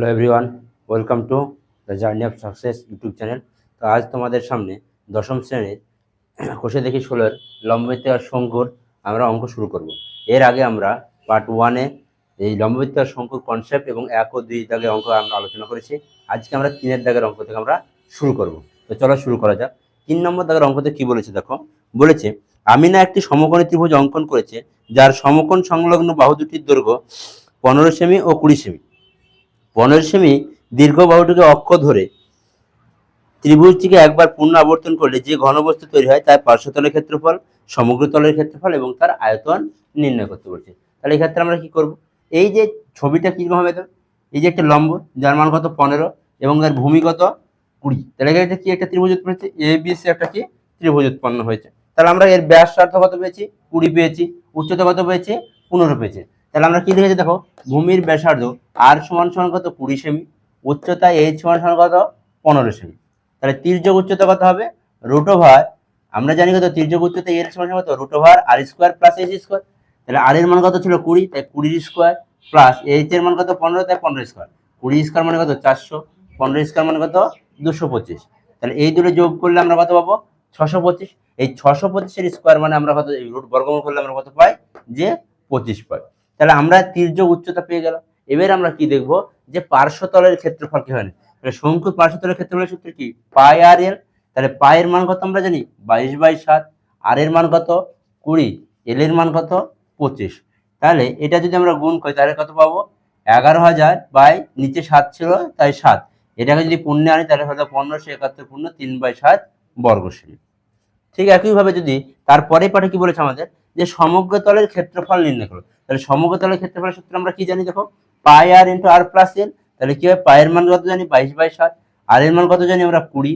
Hello everyone welcome to the journey of success YouTube channel তো আজ তোমাদের সামনে দশম শ্রেণির কোষে দেখি ষোলোর লম্বিত আর শঙ্কুর আমরা অঙ্ক শুরু করব। এর আগে আমরা পার্ট ওয়ানে এই লম্বিত আর শঙ্কুর কনসেপ্ট এবং এক ও দুই দাগের অঙ্ক আমরা আলোচনা করেছি। আজকে আমরা তিনের দাগের অঙ্ক থেকে আমরা শুরু করব। তো চলো শুরু করা যাক। তিন নম্বর দাগের অঙ্কতে কি বলেছে দেখো? বলেছে, আমিনা একটি সমকোণী ত্রিভুজ অঙ্কন করেছে, যার সমকোণ সংলগ্ন বাহু দুটির দৈর্ঘ্য পনেরো সেমি ও কুড়ি সেমি। পনেরো সেমি দীর্ঘ বাহুটিকে অক্ষ ধরে ত্রিভুজটিকে একবার পূর্ণ আবর্তন করলে যে ঘনবস্তু তৈরি হয় তার পার্শ্বতলের ক্ষেত্রফল, সমগ্র তলের ক্ষেত্রফল এবং তার আয়তন নির্ণয় করতে বলছে। তাহলে এই ক্ষেত্রে আমরা কি করব? এই যে ছবিটা কীরকম হবে এই যে একটা লম্ব, যার মান কত? পনেরো এবং তার ভূমিগত কুড়ি। তাহলে এখানে কি একটা ত্রিভুজ উৎপন্ন হয়েছে? এ বি সি একটা কি? ত্রিভুজ উৎপন্ন হয়েছে। তাহলে আমরা এর ব্যাসার্ধ কত পেয়েছি? কুড়ি পেয়েছি। উচ্চতা কত পেয়েছি? পনেরো পেয়েছি। তাহলে আমরা কি লিখেছি দেখো? ভূমির ব্যাসার্ধ আর সমান সমান কত? কুড়ি সেমি। উচ্চতা এইচ সমান সমান কত? পনেরো সেমি। তাহলে তির্যক উচ্চতা কত হবে? রুট আমরা জানি কত? তির্যক উচ্চতা এর সমান কত? Root r square plus h square তাহলে আর এর মান কত ছিল? কুড়ি। তাই কুড়ির স্কোয়ার প্লাস এইচ এর মান কত? পনেরো। তাই পনেরো স্কোয়ার কুড়ি স্কোয়ার মানে কত? চারশো। পনেরো স্কোয়ার মানে কত? দুশো পঁচিশ। তাহলে এই দুটো যোগ করলে আমরা কত পাবো? ছশো পঁচিশ। এই ছশো পঁচিশের স্কোয়ার মানে আমরা কত? রুট বর্গমূল করলে আমরা কত পাই? যে পঁচিশ পাই। তাহলে আমরা তির্যক উচ্চতা পেয়ে গেলাম। এবার আমরা কি দেখব? যে পার্শ্বতলের ক্ষেত্রফল কি হয়? তাহলে শঙ্কুর পার্শ্বতলের ক্ষেত্রফলের সূত্র কি? পাই আর এল তাহলে পায়ের মান কত আমরা জানি? বাইশ বাই সাত। আর এর মান কত? কুড়ি। এল এর মান কত? পঁচিশ। তাহলে এটা যদি আমরা গুণ করি, তাহলে কত পাবো? এগারো হাজার বাই নিচে সাত ছিল, তাই সাত। এটাকে যদি পূর্ণে আনি, তাহলে হলো পনেরোশো একাত্তর পূর্ণ, তিন বাই সাত বর্গ সেমি ঠিক একইভাবে যদি তারপরে পাঠে কি বলেছে আমাদের? যে সমগ্র তলের ক্ষেত্রফল নির্ণয় করো। তাহলে সমগ্র তলের ক্ষেত্রফলের সূত্র আমরা কি জানি দেখো? পাই আর ইন্টু আর প্লাস এল তাহলে কি হয়? পায়ের মান কত জানি? বাইশ বাই সাত। আর এর মান কত জানি? আমরা কুড়ি।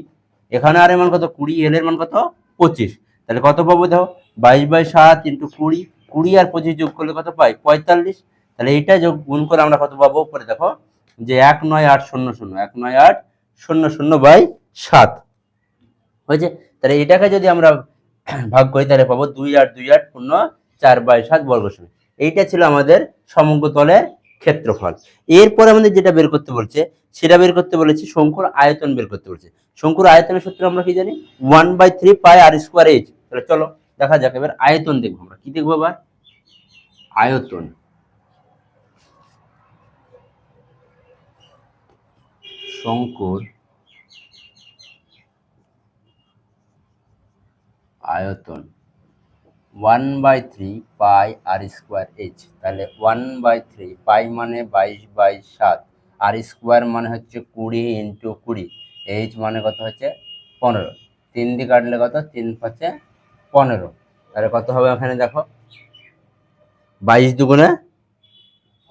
এখানে আর এর মান কত? কুড়ি। এল এর মান কত? পঁচিশ। তাহলে কত পাবো দেখো? বাইশ বাই সাত ইন্টু কুড়ি। কুড়ি আর পঁচিশ যোগ করলে কত পাই? পঁয়তাল্লিশ। তাহলে এইটা যোগ গুণ করে আমরা কত পাবো? পরে দেখো, যে এক নয় আট শূন্য শূন্য। এক নয় আট শূন্য শূন্য বাই সাত। হয়েছে? তাহলে এটাকে যদি আমরা ভাগ করি, তাহলে পাবো দুই আট দুই আট শূন্য চার বাই সাত বর্গ সেমি এইটা ছিল আমাদের সমগ্র তলের ক্ষেত্রফল। এরপর আমাদের যেটা বের করতে বলছে, সেটা বের করতে বলেছে শঙ্কুর আয়তন বের করতে বলছে। শঙ্কুর আয়তনের সূত্র আমরা কি জানি? One by three pi r square h তাহলে চলো, দেখা যাক এবার আয়তন দেখব আমরা। কি দেখব আবার আয়তন। শঙ্কুর আয়তন। One by three pi r square h. তাহলে ওয়ান বাই থ্রি পাই মানে বাইশ বাই সাত। আর স্কোয়ার মানে হচ্ছে কুড়ি ইন্টু কুড়ি। এইচ মানে কত হচ্ছে পনেরো। তিন দিয়ে কাটলে কত? তিন পাঁচে পনেরো। তাহলে কত হবে ওখানে দেখো? বাইশ দুগুণে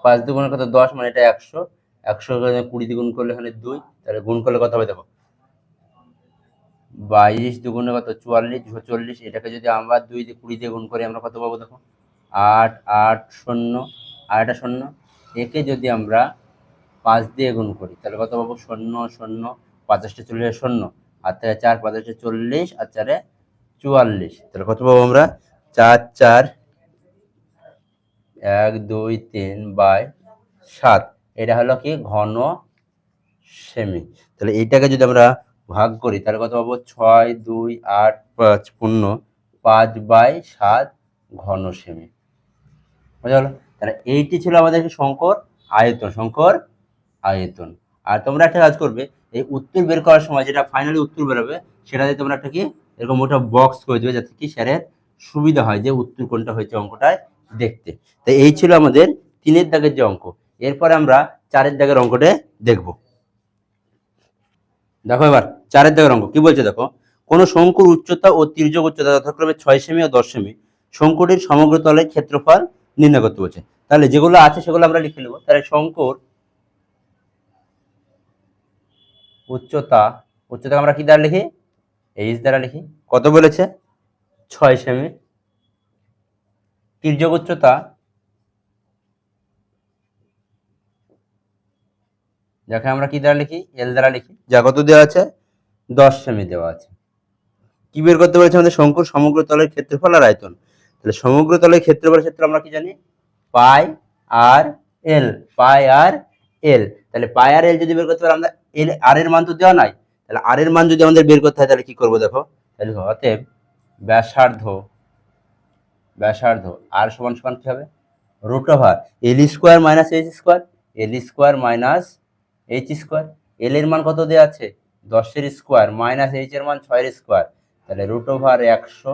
পাঁচ দুগুণে কত? দশ মানে এটা একশো। একশো কুড়ি দ্বিগুণ করলে এখানে দুই। তাহলে গুণ করলে কত হবে দেখো? বাইশ দুগুণে কত? চুয়াল্লিশ, দুশো চল্লিশ। এটাকে যদি আমরা দুই দিয়ে কুড়ি দিয়ে গুণ করি, আমরা কত পাবো দেখো? আট আট, শূন্য। আর একটা শূন্য? একে যদি আমরা পাঁচ দিয়ে গুণ করি, তাহলে কত পাবো? শূন্য শূন্য। পঁচাশটা চল্লিশ, শূন্য। আর থেকে চার পঁচাশটা চল্লিশ। আর চারে চুয়াল্লিশ। তাহলে কত পাবো আমরা? চার চার। এক, দুই, তিন বাই সাত। এটা হলো কি? ঘন সেমি। তাহলে এইটাকে যদি আমরা ভাগ করি তাহলে কত পাবো ছয়, দুই, আট, পাঁচ, পূর্ণ, পাঁচ বাই সাত ঘন সেমি। বুঝা গেল? তাহলে এইটি ছিল আমাদের শঙ্কর আয়তন শঙ্কর আয়তন। আর তোমরা একটা কাজ করবে, এই উত্তর বের করার সময় যেটা ফাইনালি উত্তর বেরোবে, সেটাতে তোমরা একটা কি, এরকম ওটা বক্স করে দেবে যাতে কি স্যারের সুবিধা হয় যে উত্তর কোনটা হয়েছে অঙ্কটায় দেখতে। তো এই ছিল আমাদের তিনের দাগের যে অঙ্ক। এরপরে আমরা চারের দাগের অঙ্কটা দেখব। দেখো এবার, চারের দাগের অঙ্ক কি বলছে দেখো? কোন শঙ্কুর উচ্চতা ও তির্যক উচ্চতা যথাক্রমে ছয় সেমি ও দশ সেমি, শঙ্কুটির সমগ্র তলের ক্ষেত্রফল নির্ণয় করতে বলছে। তাহলে যেগুলো আছে সেগুলো আমরা লিখে নেব। তাহলে শঙ্কুর উচ্চতা উচ্চতা আমরা কি দ্বারা লিখি? এইচ দ্বারা লিখি। কত বলেছে? ছয় সেমি। তির্যক উচ্চতা যাকে আমরা কি দ্বারা লিখি? এল দ্বারা লিখি। যা কত দেওয়া আছে? দশ সেমি দেওয়া আছে। কি বের করতে বলেছে আমাদের? শঙ্কুর সমগ্র তলের ক্ষেত্রফল আর আয়তন। তাহলে সমগ্র তলের ক্ষেত্রফলের ক্ষেত্রে আমরা কি জানি? পাই আর এল পাই আর এল তাহলে পাই আর এল যদি বের করতে পারি আমরা এল আর এর মান তো দেওয়া নাই। তাহলে আর এর মান যদি আমাদের বের করতে হয় তাহলে কি করব দেখো? তাহলে অতএব ব্যাসার্ধ ব্যাসার্ধ আর সমান সমান কি হবে? Root over l square minus h square l square minus h square l এর মান কত দেওয়া আছে? দশের স্কোয়ার মাইনাস এইচ এর মান ছয়ের স্কোয়ার তাহলে রুট ওভার একশো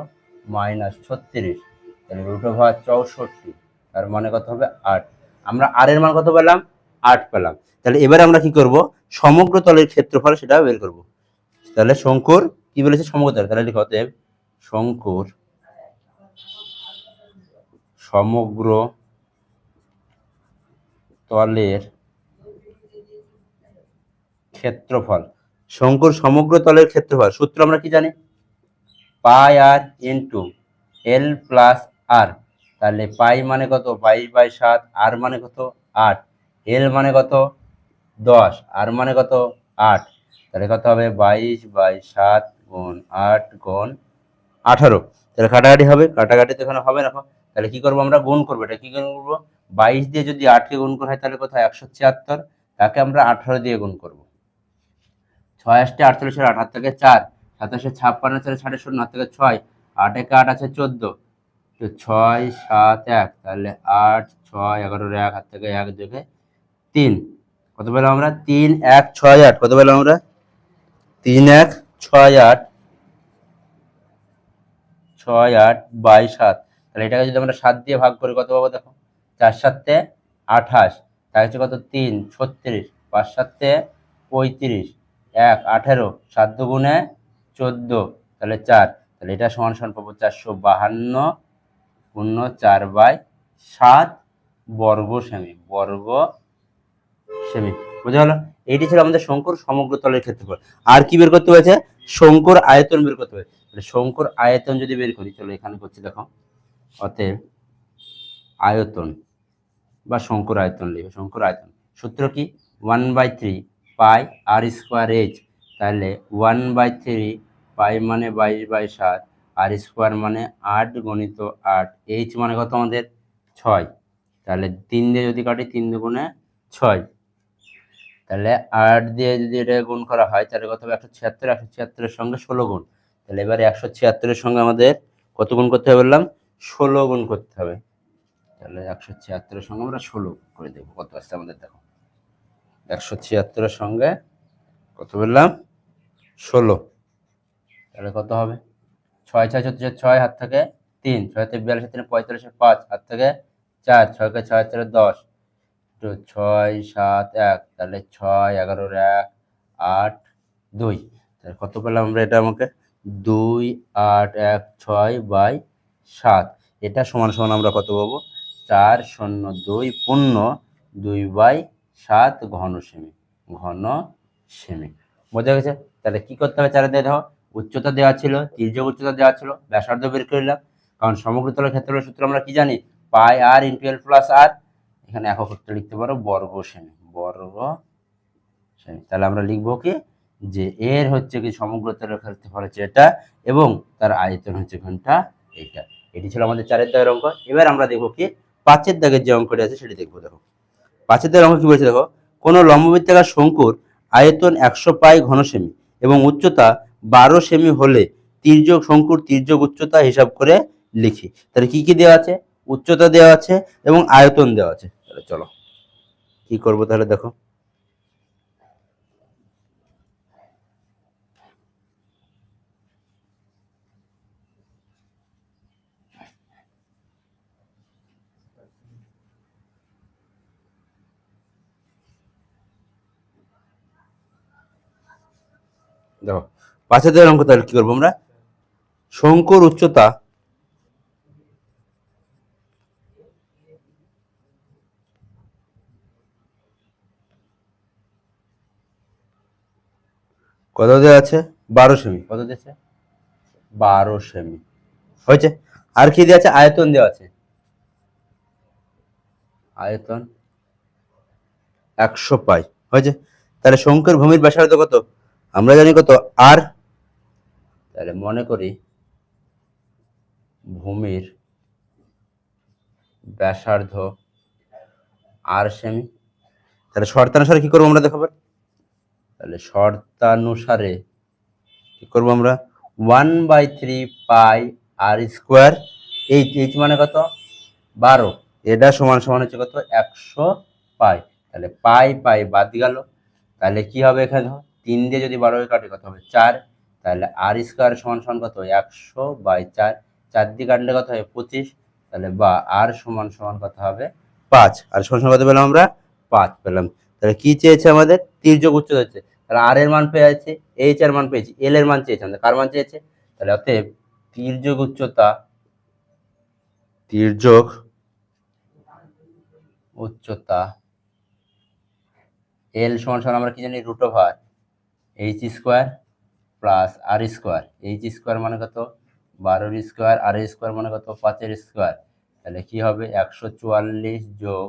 মাইনাস ছত্রিশ। তাহলে রুট ওভার চৌষট্টি। তার মানে কত হবে? আট। আমরা আর এর মান কত পেলাম? আট পেলাম। তাহলে এবার আমরা কি করব? সমগ্র তলের ক্ষেত্রফল সেটা বের করব। তাহলে শঙ্কুর কি বলেছে? সমগ্র তল। তাহলে লিখো অতএব শঙ্কুর সমগ্র তলের ক্ষেত্রফল। শঙ্কুর সমগ্র তলের ক্ষেত্রফল, সূত্র আমরা কি জানি? Pi r into l plus r. তাহলে পাই মানে কত? বাইশ বাই সাত, আর মানে কত? আট। এল মানে কত? দশ, আর মানে কত? আট। তাহলে কত হবে? বাইশ বাই সাত গুণ আট গুণ আঠারো। তাহলে কাটাকাটি হবে? কাটাকাটি তো এখানে হবে না তাহলে কি করব আমরা? গুণ করব। এটা কি গুণ করব? বাইশ দিয়ে যদি আটকে গুণ করা হয়, তাহলে কোথায়? একশো ছিয়াত্তর। তাকে আমরা আঠারো দিয়ে গুণ করব। ছয় আসতে আটচল্লিশের আট হাত থেকে চার, সাতাশে ছাপ্পান্ন, চারে ষাটে শূন্য হাত থেকে ছয়, আট একে আট আছে চোদ্দ। তো ছয়, সাত, এক, তাহলে আট, ছয়, এগারোর এক হাত থেকে এক যোগে তিন। কত পেলাম আমরা? তিন, এক, ছয়, আট। কত পেলাম আমরা? তিন, এক, ছয়, আট ছয়, আট বাই সাত। তাহলে এটাকে যদি আমরা সাত দিয়ে ভাগ করি, কত পাবো দেখো? চার সাতে আঠাশ। তার হচ্ছে কত? তিন, ছত্রিশ। পাঁচ সাতে পঁয়ত্রিশ। এক, আঠেরো, সাত দুগুণে চোদ্দ, তাহলে চার, তাহলে এটা সমান সমান পাবো চারশো বাহান্ন পূর্ণ চার বাই সাত বর্গ সেমি বর্গ সেমি বোঝা গেল এইটি ছিল আমাদের শঙ্কুর সমগ্র তলের ক্ষেত্রফল। আর কি বের করতে হয়েছে? শঙ্কুর আয়তন বের করতে হয়েছে শঙ্কুর আয়তন যদি বের করি, চলো এখানে করছি, দেখো। অতএব আয়তন বা শঙ্কুর আয়তন লিখবে, শঙ্কুর আয়তন। সূত্র কি? One by three pi r square h তাহলে ওয়ান বাই থ্রি পাই মানে বাইশ বাই সাত আর স্কোয়ার মানে আট গণিত আট এইচ মানে কত আমাদের? ছয়। তাহলে তিন দিয়ে যদি কাটি তিন দুগুণে ছয়। তাহলে আট দিয়ে যদি এটা গুণ করা হয়, তাহলে কত হবে? একশো ছিয়াত্তর, একশো ছিয়াত্তরের সঙ্গে ষোলো গুণ। তাহলে এবারে একশো ছিয়াত্তরের সঙ্গে আমাদের কত গুণ করতে হবে বললাম? ষোলো গুণ করতে হবে। তাহলে একশো ছিয়াত্তরের সঙ্গে আমরা ষোলো করে দেবো। কত আসছে আমাদের দেখো? একশো ছিয়াত্তরের সঙ্গে কত বললাম ষোলো। তাহলে কত হবে? ছয় ছয় ছত্রিশ ছয় হাত থেকে তিন, ছয় থেকে বিয়াল্লিশ তিন, পঁয়তাল্লিশে পাঁচ, হাত থেকে চার, ছয়কে ছয়, চারে দশ। তো ছয়, সাত, এক, তাহলে ছয়, এগারোর এক, আট, দুই। তাহলে কত পেলাম আমরা এটা আমাকে? দুই, আট, এক, ছয় বাই সাত। এটা সমান সমান আমরা কত পাবো? চার, শূন্য, দুই, পূর্ণ, দুই বাই সাত ঘন সেমি ঘন সেমি। বোঝা গেছে? তাহলে কি করতে হবে? চারে দিয়ে দেখো, উচ্চতা দেওয়া ছিল, তির্যক উচ্চতা দেওয়া ছিল, ব্যাসার্ধ বের করে নিলাম। কারণ সমগ্র তলের ক্ষেত্রে সূত্র আমরা কি জানি? Pi r into l plus r. এখানে একক সূত্র লিখতে পারো, বর্গ সেমি বর্গ সেমি। তাহলে আমরা লিখব কি? যে এর হচ্ছে কি সমগ্র তলের ক্ষেত্রফল হচ্ছে এটা এবং তার আয়তন হচ্ছে ঘণ্টা এটা এটি ছিল আমাদের চারের দাগের অঙ্ক। এবার আমরা দেখব কি? পাঁচের দাগের যে অঙ্কটি আছে, সেটি দেখব, দেখো। পাঁচের দেওয়ার অঙ্ক কী বলেছে দেখো। কোনো লম্ববৃত্তাকার শঙ্কুর আয়তন একশো পাই ঘন সেমি এবং উচ্চতা বারো সেমি হলে তির্যক শঙ্কুর তির্যক উচ্চতা হিসাব করে লিখি। তাহলে কি কি দেওয়া আছে? উচ্চতা দেওয়া আছে এবং আয়তন দেওয়া আছে। তাহলে চলো। কি করব তাহলে দেখো। দেখো পাঁচের দেওয়ার অঙ্ক তাহলে কি করব আমরা? শঙ্কুর উচ্চতা কত দেওয়া আছে? বারো সেমি। কত দিয়েছে বারো সেমি। হয়েছে? আর কি দেওয়া আছে? আয়তন দেওয়া আছে। আয়তন একশো পাই। হয়েছে? তাহলে শঙ্কুর ভূমির ব্যাসার্ধ কত? আমরা জানি কত? আর? তাহলে মনে করি ভূমির ব্যাসার্ধ আর সেমি। তাহলে শর্তানুসারে কি করব আমরা দেখাবো তাহলে শর্তানুসারে কি করব আমরা? One by three pi r square h h মানে কত? বারো। এটা সমান সমান হচ্ছে কত? একশো পাই। তাহলে পাই পাই বাদ গেল। তাহলে কি হবে এখানে? তিন দিয়ে যদি বারোকে কাটে কত হবে? চার। তাহলে আর স্কোয়ার সমান সমান কত একশো বাই চার। চার দিয়ে কাটলে কত হবে পঁচিশ। তাহলে বা আর সমান সমান কত হবে? পাঁচ। আর সমান সমান কত পেলাম আমরা? পাঁচ পেলাম। তাহলে কি চেয়েছে আমাদের? তির্যক উচ্চতা হচ্ছে। তাহলে আর এর মান পেয়ে যাচ্ছে এইচ এর মান পেয়েছি এল এর মান চেয়েছে আমাদের। কার মান চেয়েছে? তাহলে অতএব তির্যক উচ্চতা তির্যক উচ্চতা এল সমান সমান আমরা কি জানি? Root over h square plus r square h square মানে কত? বারোর স্কোয়ার আর স্কোয়ার মানে কত? পাঁচের স্কোয়ার তাহলে কি হবে? একশো চুয়াল্লিশ যোগ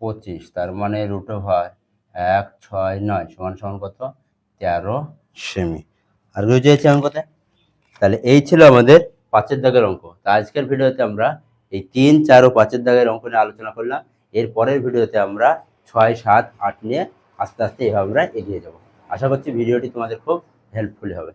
পঁচিশ, তার মানে রুট ওভার এক, ছয়, নয়, সমান সমান কত? তেরো সেমি। আর কেউ চেয়েছে অঙ্ক কোথায়? তাহলে এই ছিল আমাদের পাঁচের দাগের অঙ্ক। তা আজকের ভিডিওতে আমরা এই তিন, চার ও পাঁচের দাগের অঙ্ক নিয়ে আলোচনা করলাম। এর পরের ভিডিওতে আমরা ছয়, সাত, আট নিয়ে আস্তে আস্তে এভাবে আমরা এগিয়ে যাব। আশা করছি ভিডিওটি তোমাদের খুব হেল্পফুল হবে।